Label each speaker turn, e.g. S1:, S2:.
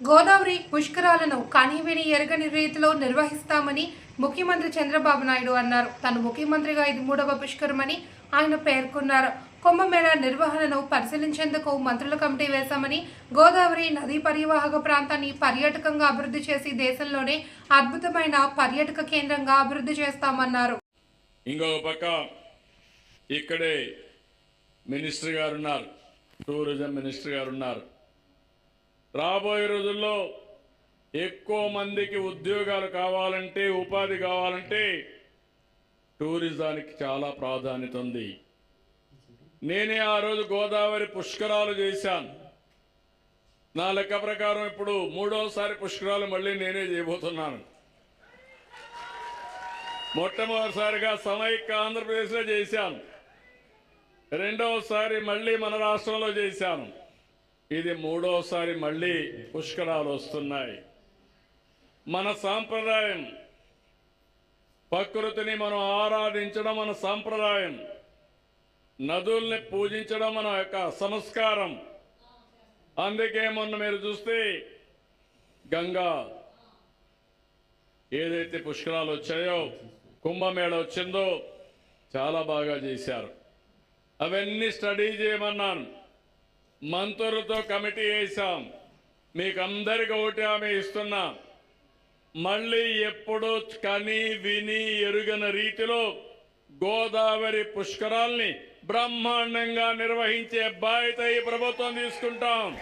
S1: గోదావరి పుష్కరాలను కనీవిని ఎరగని రీతిలో నిర్వహిస్తామని ముఖ్యమంత్రి చంద్రబాబు నాయుడు అన్నారు. తను ముఖ్యమంత్రిగా ఇది మూడవ పుష్కరమని ఆయన పేర్కొన్నారు. కుంభమేళా నిర్వహణను పరిశీలించేందుకు మంత్రుల కమిటీ వేశామని గోదావరి నదీ పరివాహక ప్రాంతాన్ని పర్యాటకంగా అభివృద్ధి చేసి దేశంలోనే అద్భుతమైన పర్యాటక కేంద్రంగా అభివృద్ధి చేస్తామన్నారు.
S2: ఇంకో పక్క ఇక్కడే మినిస్టర్ గారు ఉన్నారు టూరిజం మినిస్టర్ గారు ఉన్నారు రాబోయే రోజుల్లో ఎక్కువ మందికి ఉద్యోగాలు కావాలంటే ఉపాధి కావాలంటే టూరిజానికి చాలా ప్రాధాన్యత ఉంది. నేనే ఆ రోజు గోదావరి పుష్కరాలు చేశాను. నా లెక్క ప్రకారం ఇప్పుడు మూడోసారి పుష్కరాలు మళ్ళీ నేనే చేయబోతున్నాను. మొట్టమొదటిసారిగా సమైక్య ఆంధ్రప్రదేశ్లో చేశాను. రెండవసారి మళ్ళీ మన రాష్ట్రంలో చేశాను. ఇది మూడవసారి మళ్ళీ పుష్కరాలు వస్తున్నాయి. మన సాంప్రదాయం ప్రకృతిని మనం ఆరాధించడం మన సాంప్రదాయం నదుల్ని పూజించడం మన యొక్క సంస్కారం. అందుకే మొన్న మీరు చూస్తే గంగా ఏదైతే పుష్కరాలు వచ్చాయో కుంభమేళ వచ్చిందో చాలా బాగా చేశారు. అవన్నీ స్టడీ చేయమన్నాను. మంత్రులతో కమిటీ వేశాం. మీకు అందరికి ఒకటి ఆమె ఇస్తున్నా. మళ్ళీ ఎప్పుడు కని విని ఎరుగన రీతిలో గోదావరి పుష్కరాల్ని బ్రహ్మాండంగా నిర్వహించే బాధ్యత ఈ ప్రభుత్వం తీసుకుంటాం.